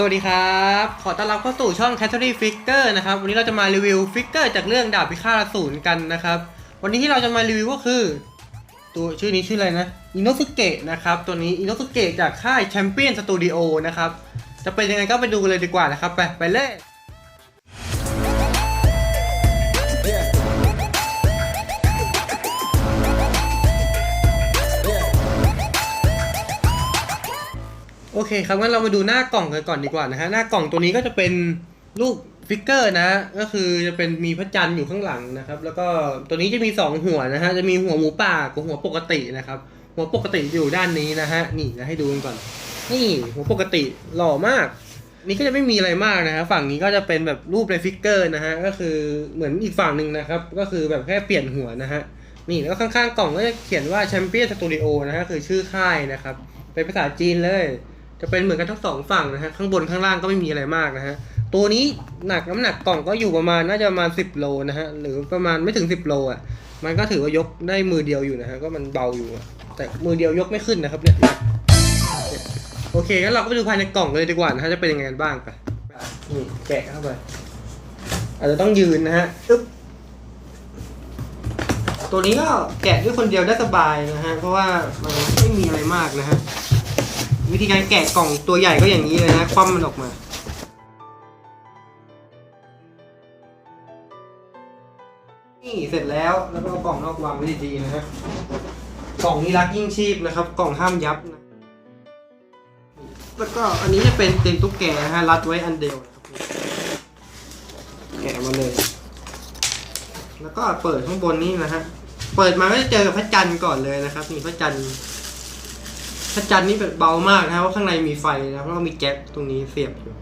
สวัสดีครับ ขอต้อนรับเข้าสู่ช่อง c a t h e r y Figure นะครับ วันนี้เราจะมารีวิวฟิกเกอร์จากเรื่องดาบพิฆาตศูนย์กันนะครับ วันนี้ที่เราจะมารีวิวก็คือ ตัวชื่อนี้ชื่ออะไรนะอินโนสุเกะนะครับ ตัวนี้อินโนสุเกะจากค่ายแชมเปี้ยนสตูดิโอนะครับ จะเป็นยังไงก็ไปดูกันเลยดีกว่านะครับ ไปไปเลย โอเคครับงั้นเรามาดูหน้ากล่องกันก่อนดีกว่านะฮะหน้ากล่องตัวนี้ก็จะเป็นรูปฟิกเกอร์นะ ก็คือจะเป็นมีพระจันทร์อยู่ข้างหลังนะครับ แล้วก็ตัวนี้จะมีสองหัวนะฮะจะมีหัวหมูป่ากับหัวปกตินะครับ หัวปกติอยู่ด้านนี้นะฮะนี่จะให้ดูกันก่อน นี่หัวปกติหล่อมาก นี่ก็จะไม่มีอะไรมากนะฮะฝั่งนี้ก็จะเป็นแบบรูปในฟิกเกอร์นะฮะก็คือเหมือนอีกฝั่งหนึ่งนะครับ ก็คือแบบแค่เปลี่ยนหัวนะฮะนี่แล้วข้างๆกล่องก็จะเขียนว่าแชมเปี้ยนสตูดิโอนะฮะคือชื่อค่ายนะครับเป็นภาษาจีนเลย จะเป็นเหมือนกันทั้งสองฝั่งนะฮะข้างบนข้างล่างก็ไม่มีอะไรมากนะฮะตัวนี้หนักน้ำหนักกล่องก็อยู่ประมาณน่าจะประมาณ10โลนะฮะหรือประมาณไม่ถึง10โลอะมันก็ถือว่ายกได้มือเดียวอยู่นะฮะก็มันเบาอยู่แต่มือเดียวยกไม่ขึ้นนะครับเนี่ยโอเคงั้นเราก็ไปดูภายในกล่องเลยดีกว่านะฮะจะเป็นยังไงกันบ้างไปนี่แกะเข้าไปอาจจะต้องยืนนะฮะอึ๊บตัวนี้ก็แกะด้วยคนเดียวได้สบายนะฮะเพราะว่ามันไม่มีอะไรมากนะฮะ วิธีการแกะกล่องตัวใหญ่ก็อย่างนี้เลยนะ คว่ำมันออกมานี่เสร็จแล้วแล้วก็กล่องนอกวางไว้ดีๆนะฮะกล่องนี้รักยิ่งชีพนะครับ กล่องห้ามยับนะแล้วก็อันนี้จะเป็นเตียงตุ๊กแกนะฮะรัดไว้อันเดียวนะครับแกะมาเลย แล้วก็เปิดข้างบนนี้นะฮะเปิดมาก็จะเจอกับพระจันทร์ก่อนเลยนะครับนี่พระจันทร์ พระจันทร์นี่แบบเบามากนะเพราะข้างในมีไฟนะเพราะว่ามีแก๊สตรงนี้เสียบอยู่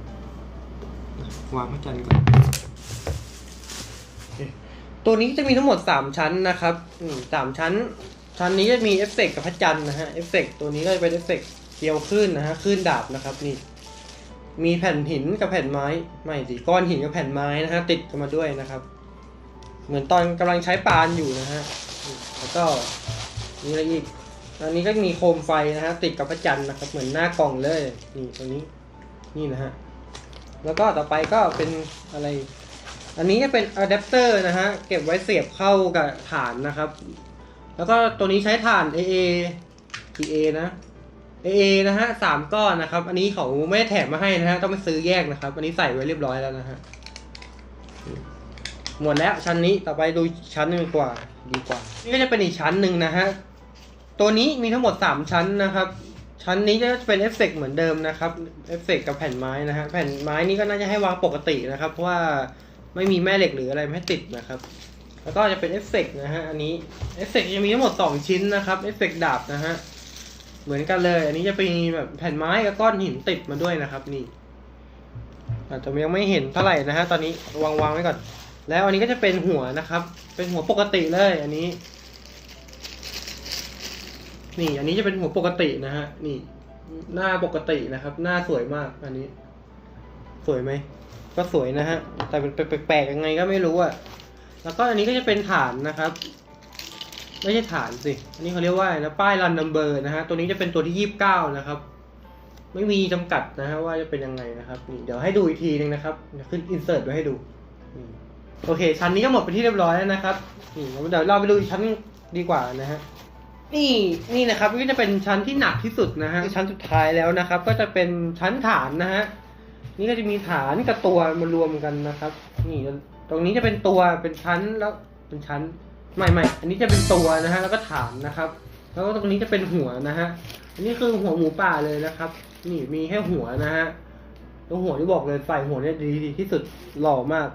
วางพระจันทร์ก่อนตัวนี้จะมีทั้งหมดสามชั้นนะครับสามชั้น ชั้นนี้จะมีเอฟเฟกต์กับพระจันทร์นะฮะเอฟเฟกต์ตัวนี้ก็จะเป็นเอฟเฟกต์เกลียวขึ้นนะฮะขึ้นดาบนะครับนี่มีแผ่นหินกับแผ่นไม้ไม่สิก้อนหินกับแผ่นไม้นะฮะติดกันมาด้วยนะครับ เหมือนตอนกำลังใช้ปานอยู่นะฮะแล้วก็มีอะไรอีก อันนี้ก็มีโคมไฟนะฮะติดกับพระจันทร์นะครับเหมือนหน้ากล่องเลยนี่ตัวนี้นี่นะฮะแล้วก็ต่อไปก็เป็นอะไร อันนี้จะเป็นอะแดปเตอร์นะฮะเก็บไว้เสียบเข้ากับฐานนะครับ แล้วก็ตัวนี้ใช้ฐาน AA TA นะ AA นะฮะสามก้อนนะครับ อันนี้เขาไม่ได้แถมมาให้นะฮะต้องไปซื้อแยกนะครับ อันนี้ใส่ไว้เรียบร้อยแล้วนะฮะหมดแล้วชั้นนี้ต่อไปดูชั้นหนึงกว่าดีกว่า นี่ก็จะเป็นอีกชั้นหนึ่งนะฮะ ตัวนี้มีทั้งหมด 3 ชั้นนะครับ ชั้นนี้จะเป็นเอฟเฟกต์เหมือนเดิมนะครับเอฟเฟกต์กับแผ่นไม้นะฮะแผ่นไม้นี่ก็น่าจะให้วางปกตินะครับ เพราะว่าไม่มีแม่เหล็กหรืออะไรให้ติดนะครับ แล้วก็จะเป็นเอฟเฟกต์นะฮะอันนี้เอฟเฟกต์จะมีทั้งหมด 2 ชิ้นนะครับเอฟเฟกต์ดาบนะฮะเหมือนกันเลย อันนี้จะเป็นแบบแผ่นไม้กับก้อนหินติดมาด้วยนะครับ นี่อาจจะยังไม่เห็นเท่าไหร่นะฮะตอนนี้วางวางไว้ก่อน แล้วอันนี้ก็จะเป็นหัวนะครับ เป็นหัวปกติเลย อันนี้ นี่ อันนี้จะเป็นหัวปกตินะฮะ นี่ หน้าปกตินะครับ หน้าสวยมาก อันนี้ สวยไหม ก็สวยนะฮะ แต่เป็นแปลกๆยังไงก็ไม่รู้อะแล้วก็อันนี้ก็จะเป็นฐานนะครับ ไม่ใช่ฐานสิ อันนี้เขาเรียกว่านะ ป้ายรันนัมเบอร์นะฮะ ตัวนี้จะเป็นตัวที่ยี่สิบเก้านะครับ ไม่มีจำกัดนะฮะว่าจะเป็นยังไงนะครับ นี่ เดี๋ยวให้ดูอีกทีนึงนะครับขึ้นอินเสิร์ตไว้ให้ดูนี่โอเค ชั้นนี้ก็หมดไปที่เรียบร้อยแล้วนะครับนี่เดี๋ยวเราไปดูอีกชั้นดีกว่านะฮะ นี่นี่นะครับก็จะเป็นชั้นที่หนักที่สุดนะฮะชั้นสุดท้ายแล้วนะครับ ก็จะเป็นชั้นฐานนะฮะนี่ก็จะมีฐานกับตัวมารวมกันนะครับ นี่ตรงนี้จะเป็นตัวเป็นชั้นแล้วเป็นชั้นไม่ไม่อันนี้จะเป็นตัวนะฮะแล้วก็ฐานนะครับ แล้วก็ตรงนี้จะเป็นหัวนะฮะอันนี้คือหัวหมูป่าเลยนะครับ นี่มีแค่หัวนะฮะตรงหัวที่บอกเลยใส่หัวเนี่ยดีที่สุดหล่อมาก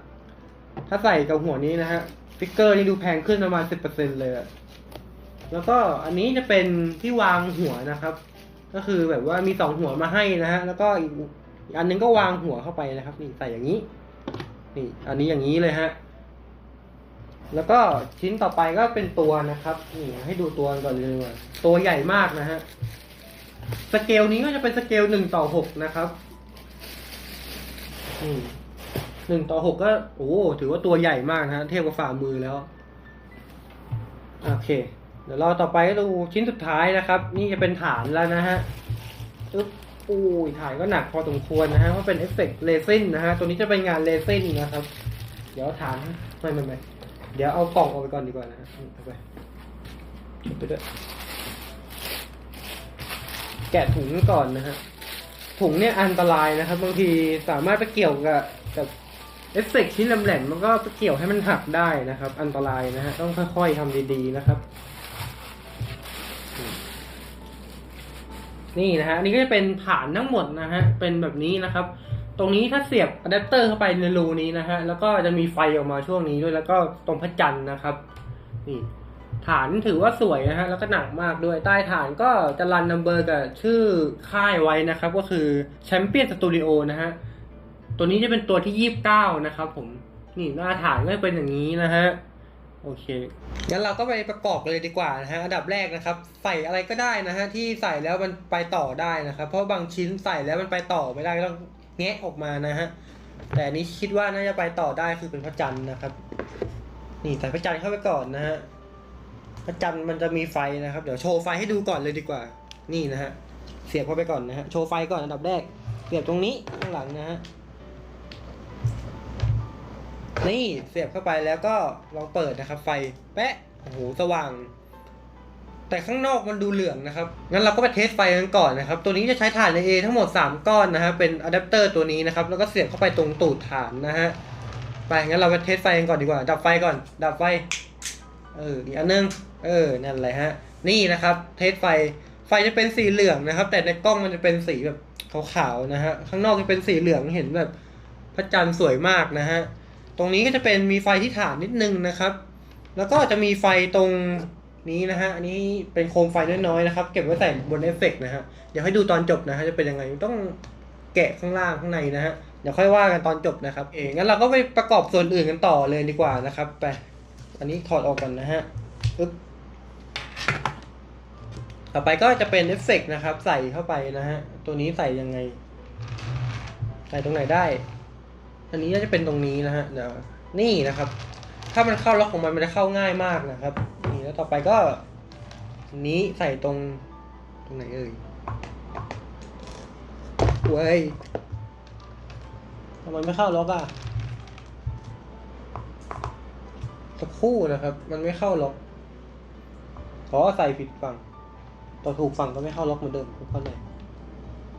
ถ้าใส่กับหัวนี้นะฮะฟิกเกอร์นี่ดูแพงขึ้นประมาณสิบเปอร์เซ็นเลย แล้วก็อันนี้จะเป็นที่วางหัวนะครับ ก็คือแบบว่ามีสองหัวมาให้นะฮะแล้วก็อีกอันนึงก็วางหัวเข้าไปนะครับนี่ใส่อย่างนี้นี่อันนี้อย่างนี้เลยฮะแล้วก็ชิ้นต่อไปก็เป็นตัวนะครับนี่ให้ดูตัวก่อนเลยว่าตัวใหญ่มากนะฮะสเกลนี้ก็จะเป็นสเกลหนึ่งต่อหกนะครับหนึ่งต่อหกก็ โอ้ถือว่าตัวใหญ่มากนะฮะเทียบกับฝ่ามือแล้ว โอเค เดี๋ยวเราต่อไปก็ดูชิ้นสุดท้ายนะครับ นี่จะเป็นฐานแล้วนะฮะอึ๊บอู้ยถ่ายก็หนักพอสมควรนะฮะเพราะเป็นเอฟเฟกต์เลซินนะฮะตัวนี้จะเป็นงานเลซินนะครับ เดี๋ยวฐานไม่ไม่ไม่เดี๋ยวเอากล่องออกไปก่อนดีกว่านะฮะนี่เอาไปไปด้วยแกะถุงก่อนนะฮะถุงเนี่ยอันตรายนะครับ บางทีสามารถไปเกี่ยวกับกับเอฟเฟกต์ชิ้นแหลมๆมันก็ไปเกี่ยวให้มันหักได้นะครับ อันตรายนะฮะต้องค่อยๆทำดีๆนะครับ นี่นะฮะนี่ก็จะเป็นฐานทั้งหมดนะฮะเป็นแบบนี้นะครับ ตรงนี้ถ้าเสียบอะแดปเตอร์เข้าไปในรูนี้นะฮะแล้วก็จะมีไฟออกมาช่วงนี้ด้วยแล้วก็ตรงพระจันทร์นะครับนี่ฐานถือว่าสวยนะฮะแล้วก็หนักมากด้วยใต้ฐานก็จะรันนัมเบอร์กับชื่อค่ายไว้นะครับ ก็คือแชมเปี้ยนสตูดิโอนะฮะตัวนี้จะเป็นตัวที่ยี่สิบเก้านะครับผมนี่หน้าฐานก็เป็นอย่างนี้นะฮะ โอเค งั้นเราก็ไปประกอบกันเลยดีกว่านะฮะ อันดับแรกนะครับ ใส่อะไรก็ได้นะฮะที่ใส่แล้วมันไปต่อได้นะครับ เพราะบางชิ้นใส่แล้วมันไปต่อไม่ได้ก็ต้องแงะออกมานะฮะ แต่นี้คิดว่าน่าจะไปต่อได้คือเป็นพระจันทร์นะครับ นี่ใส่พระจันทร์เข้าไปก่อนนะฮะ พระจันทร์มันจะมีไฟนะครับ เดี๋ยวโชว์ไฟให้ดูก่อนเลยดีกว่า นี่นะฮะ เสียบเข้าไปก่อนนะฮะ โชว์ไฟก่อนอันดับแรก เสียบตรงนี้ข้างหลังนะฮะ นี่เสียบเข้าไปแล้วก็ลองเปิดนะครับ ไฟแปะโอ้โหสว่าง แต่ข้างนอกมันดูเหลืองนะครับงั้นเราก็ไปเทสไฟกันก่อนนะครับ ตัวนี้จะใช้ถ่านใน A ทั้งหมด 3 ก้อนนะฮะเป็นอะแดปเตอร์ตัวนี้นะครับ แล้วก็เสียบเข้าไปตรงตูดฐานนะฮะไปงั้นเราไปเทสไฟกันก่อนดีกว่า ดับไฟก่อน ดับไฟเอออีกอันนึงเออนั่นแหละฮะ นี่นะครับ เทสไฟไฟจะเป็นสีเหลืองนะครับ แต่ในกล้องมันจะเป็นสีแบบขาวๆนะฮะข้างนอกจะเป็นสีเหลืองเห็นแบบพระจันทร์สวยมากนะฮะ ตรงนี้ก็จะเป็นมีไฟที่ฐานนิดนึงนะครับ แล้วก็จะมีไฟตรงนี้นะฮะ อันนี้เป็นโคมไฟน้อยๆนะครับ เก็บไว้ใส่บนเอฟเฟกต์นะฮะ เดี๋ยวให้ดูตอนจบนะฮะจะเป็นยังไง ต้องแกะข้างล่างข้างในนะฮะ เดี๋ยวค่อยว่ากันตอนจบนะครับ เองงั้นเราก็ไปประกอบส่วนอื่นกันต่อเลยดีกว่านะครับ ไป อันนี้ถอดออกก่อนนะฮะปึ๊บต่อไปก็จะเป็นเอฟเฟกต์นะครับ ใส่เข้าไปนะฮะ ตัวนี้ใส่ยังไง ใส่ตรงไหนได้ อันนี้น่าจะเป็นตรงนี้นะฮะเดี๋ยวนี่นะครับ ถ้ามันเข้าล็อกของมันมันจะเข้าง่ายมากนะครับนี่แล้วต่อไปก็นี้ใส่ตรงตรงไหนเอ่ยเว้ยทำไมไม่เข้าล็อกอะสักคู่นะครับ มันไม่เข้าล็อกขอใส่ผิดฝั่งต่อถูกฝั่งก็ไม่เข้าล็อกเหมือนเดิมทุกคนเลย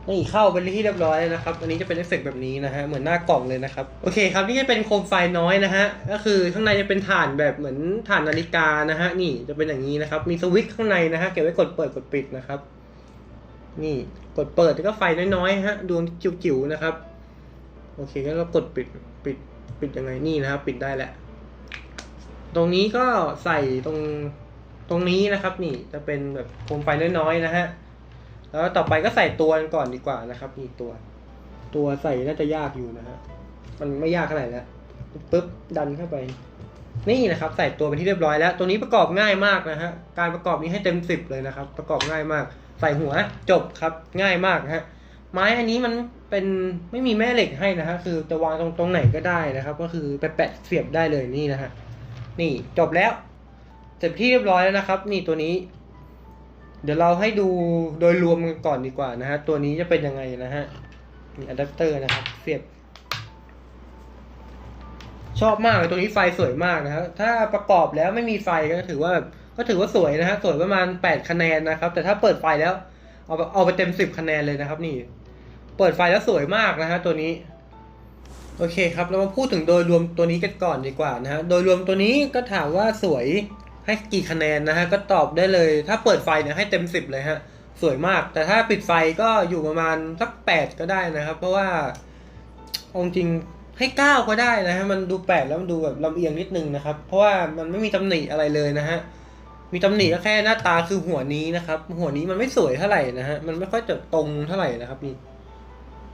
นี่เข้าเป็นที่เรียบร้อยแล้วนะครับ อันนี้จะเป็นเอฟเฟกต์แบบนี้นะฮะ เหมือนหน้ากล่องเลยนะครับ โอเคครับ นี่จะเป็นโคมไฟน้อยนะฮะ ก็คือข้างในจะเป็นฐานแบบเหมือนฐานนาฬิกานะฮะ นี่จะเป็นอย่างนี้นะครับ มีสวิตช์ข้างในนะฮะ เก็บไว้กดเปิดกดปิดนะครับ นี่กดเปิดแล้วก็ไฟน้อยๆฮะ ดวงจิ๋วๆนะครับ โอเคงั้นเรากดปิดปิดปิดยังไงนี่นะครับ ปิดได้แหละ ตรงนี้ก็ใส่ตรงตรงนี้นะครับ นี่จะเป็นแบบโคมไฟน้อยๆนะฮะ แล้วต่อไปก็ใส่ตัวกันก่อนดีกว่านะครับนี่ตัว ตัวใส่น่าจะยากอยู่นะฮะมันไม่ยากเท่าไหร่แล้วปึ๊บดันเข้าไป นี่นะครับ ใส่ตัวเป็นที่เรียบร้อยแล้ว ตัวนี้ประกอบง่ายมากนะฮะการประกอบนี้ให้เต็มสิบเลยนะครับ ประกอบง่ายมาก ใส่หัวจบครับง่ายมากนะฮะไม้อันนี้มันเป็นไม่มีแม่เหล็กให้นะฮะคือจะวางตรงตรงไหนก็ได้นะครับ ก็คือไปแปะเสียบได้เลยนี่นะฮะนี่จบแล้วเสร็จที่เรียบร้อยแล้วนะครับ นี่ตัวนี้ เดี๋ยวเราให้ดูโดยรวมกันก่อนดีกว่านะฮะ ตัวนี้จะเป็นยังไงนะฮะนี่อะแดปเตอร์นะครับ เสียบ ชอบมากเลยตัวนี้ไฟสวยมากนะฮะถ้าประกอบแล้วไม่มีไฟก็ถือว่า ก็ถือว่าสวยนะฮะ สวยประมาณแปดคะแนนนะครับ แต่ถ้าเปิดไฟแล้ว เอาเอาไปเต็มสิบคะแนนเลยนะครับ นี่ เปิดไฟแล้วสวยมากนะฮะ ตัวนี้ โอเคครับ เรามาพูดถึงโดยรวมตัวนี้กันก่อนดีกว่านะฮะ โดยรวมตัวนี้ก็ถามว่าสวย ให้กี่คะแนนนะฮะก็ตอบได้เลย ถ้าเปิดไฟเนี่ยให้เต็มสิบเลยฮะสวยมาก แต่ถ้าปิดไฟก็อยู่ประมาณสักแปดก็ได้นะครับ เพราะว่าอาจริงให้เก้าก็ได้นะฮะมันดูแปดแล้วมันดูแบบลำเอียงนิดนึงนะครับ เพราะว่ามันไม่มีตำหนิอะไรเลยนะฮะมีตำหนิก็แค่หน้าตาคือหัวนี้นะครับ หัวนี้มันไม่สวยเท่าไหร่นะฮะมันไม่ค่อยจะตรงเท่าไหร่นะครับนี่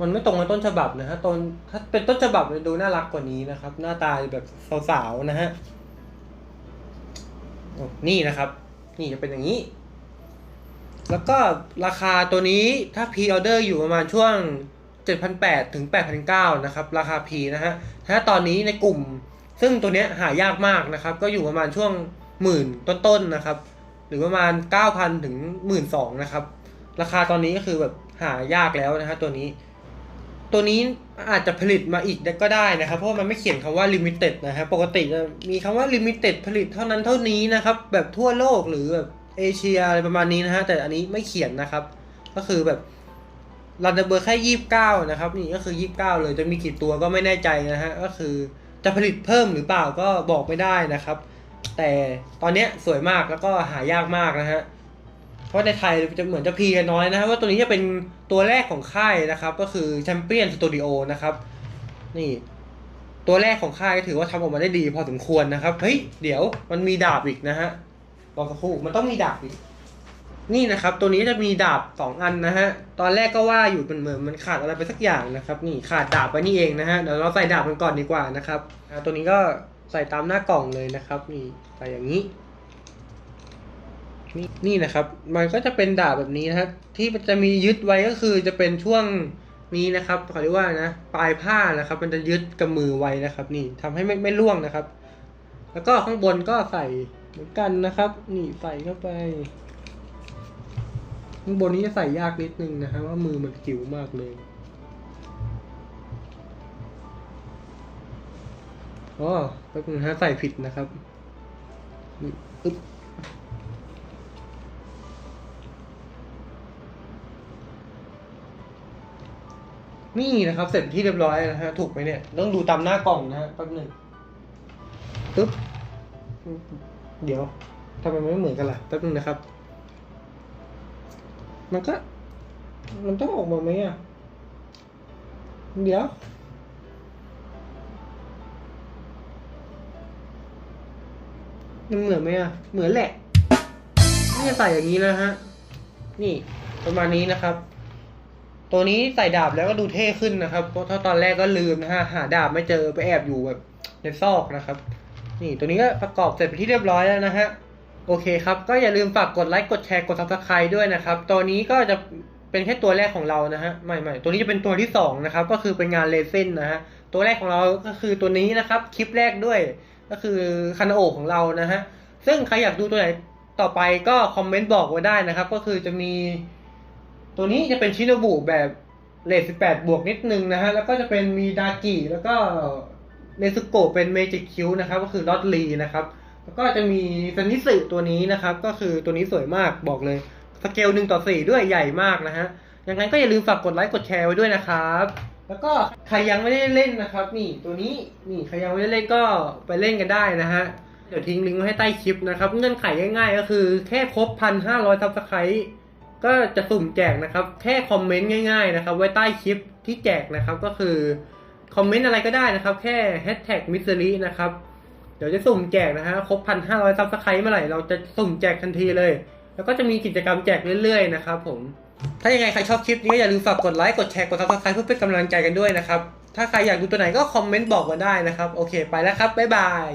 มันไม่ตรงกับต้นฉบับนะฮะต้นถ้าเป็นต้นฉบับจะดูน่ารักกว่านี้นะครับ หน้าตาแบบสาวๆนะฮะ นี่นะครับ นี่จะเป็นอย่างนี้ แล้วก็ราคาตัวนี้ถ้าพ r ออเดอร์อยู่ประมาณช่วง 7,800 ถึง 8,900 นะครับ ราคา P นะฮะ ถ้าตอนนี้ในกลุ่ม ซึ่งตัวเนี้ยหายากมากนะครับ ก็อยู่ประมาณช่วงหมื่นต้นๆนะครับ หรือประมาณ 9,000 ถึง 12,000 นะครับ ราคาตอนนี้ก็คือแบบหายากแล้วนะฮะตัวนี้ ตัวนี้อาจจะผลิตมาอีกก็ได้นะครับ เพราะมันไม่เขียนคำว่า limited นะฮะปกติจะมีคำว่า limited ผลิตเท่านั้นเท่านี้นะครับ แบบทั่วโลกหรือแบบเอเชียอะไรประมาณนี้นะฮะแต่อันนี้ไม่เขียนนะครับ ก็คือแบบรันเดอร์เบอร์แค่ยี่สิบเก้านะครับนี่ก็คือยี่สิบเก้าเลยจะมีกี่ตัวก็ไม่แน่ใจนะฮะก็คือจะผลิตเพิ่มหรือเปล่าก็บอกไม่ได้นะครับ แต่ตอนเนี้ยสวยมากแล้วก็หายากมากนะฮะ เพราะในไทยจะเหมือนจะพีกันน้อยนะครับว่าตัวนี้จะเป็นตัวแรกของค่ายนะครับ ก็คือแชมเปี้ยนสตูดิโอนะครับ นี่ตัวแรกของค่ายก็ถือว่าทำออกมาได้ดีพอสมควรนะครับ เฮ้ย เดี๋ยวมันมีดาบอีกนะฮะรอสักครู่มันต้องมีดาบอีก นี่นะครับ ตัวนี้จะมีดาบสองอันนะฮะ ตอนแรกก็ว่าอยู่เป็นเหมือนมันขาดอะไรไปสักอย่างนะครับ นี่ขาดดาบไปนี่เองนะฮะ เดี๋ยวเราใส่ดาบมันก่อนดีกว่านะครับอ่าตัวนี้ก็ใส่ตามหน้ากล่องเลยนะครับ นี่ใส่อย่างนี้ นี่นี่นะครับ มันก็จะเป็นดาบแบบนี้นะครับ ที่จะมียึดไว้ก็คือจะเป็นช่วงนี้นะครับเขาเรียกว่านะปลายผ้านะครับ มันจะยึดกับมือไว้นะครับ นี่ทำให้ไม่ไม่ร่วงนะครับ แล้วก็ข้างบนก็ใส่เหมือนกันนะครับ นี่ใส่เข้าไปข้างบนนี้จะใส่ยากนิดนึงนะครับว่ามือมันจิ๋วมากเลยอ๋อแป๊บนึงฮะใส่ผิดนะครับนี่อึ๊บ นี่นะครับ เสร็จที่เรียบร้อยนะฮะ ถูกไหมเนี่ย ต้องดูตามหน้ากล่องนะฮะแป๊บหนึ่งปึ๊บ เดี๋ยวทำไมไม่เหมือนกันล่ะแป๊บหนึ่งนะครับ มันก็ มันต้องออกมาไหมอะ เดี๋ยวมันเหมือนไหมอะ เหมือนแหละนี่จะใส่อย่างนี้นะฮะ นี่ประมาณนี้นะครับ ตัวนี้ใส่ดาบแล้วก็ดูเท่ขึ้นนะครับ เพราะถ้าตอนแรกก็ลืมนะฮะหาดาบไม่เจอไปแอบอยู่แบบในซอกนะครับ นี่ตัวนี้ก็ประกอบเสร็จไปที่เรียบร้อยแล้วนะฮะโอเคครับ ก็อย่าลืมฝากกดไลค์กดแชร์กด subscribe ด้วยนะครับ ตัวนี้ก็จะเป็นแค่ตัวแรกของเรานะฮะไม่ไม่ตัวนี้จะเป็นตัวที่สองนะครับก็คือเป็นงานเลเซนนะฮะตัวแรกของเราก็คือตัวนี้นะครับคลิปแรกด้วย ก็คือคานโอของเรานะฮะซึ่งใครอยากดูตัวไหนต่อไปก็คอมเมนต์บอกไว้ได้นะครับ ก็คือจะมี ตัวนี้จะเป็นชิโนบุแบบเลท18บวกนิดนึงนะฮะ แล้วก็จะเป็นมีดากิแล้วก็เนซุโกะเป็นเมจิคิวนะครับ ก็คือลอตลีนะครับ แล้วก็จะมีเซนิสึตัวนี้นะครับ ก็คือตัวนี้สวยมากบอกเลย สเกลหนึ่งต่อสี่ด้วยใหญ่มากนะฮะยังไงก็อย่าลืมฝากกดไลค์กดแชร์ไว้ด้วยนะครับ แล้วก็ใครยังไม่ได้เล่นนะครับ นี่ตัวนี้นี่ใครยังไม่ได้เล่นก็ไปเล่นกันได้นะฮะเดี๋ยวทิ้งลิงก์ไว้ให้ใต้คลิปนะครับ เงื่อนไขง่ายๆก็คือแค่ครบพันห้าร้อยซับสไครต์ ก็จะสุ่มแจกนะครับ แค่คอมเมนต์ง่ายๆนะครับ ไว้ใต้คลิปที่แจกนะครับ ก็คือคอมเมนต์อะไรก็ได้นะครับ แค่แฮชแท็กมิสซิลี่นะครับ เดี๋ยวจะสุ่มแจกนะฮะครบพันห้าร้อยซับสไครต์เมื่อไหร่เราจะสุ่มแจกทันทีเลย แล้วก็จะมีกิจกรรมแจกเรื่อยๆนะครับผมถ้ายังไงใครชอบคลิปนี้อย่าลืมฝากกดไลค์กดแชร์กดซับสไครต์เพื่อเป็นกำลังใจกันด้วยนะครับถ้าใครอยากดูตัวไหนก็คอมเมนต์บอกมาได้นะครับ โอเค ไปแล้วครับบ๊ายบาย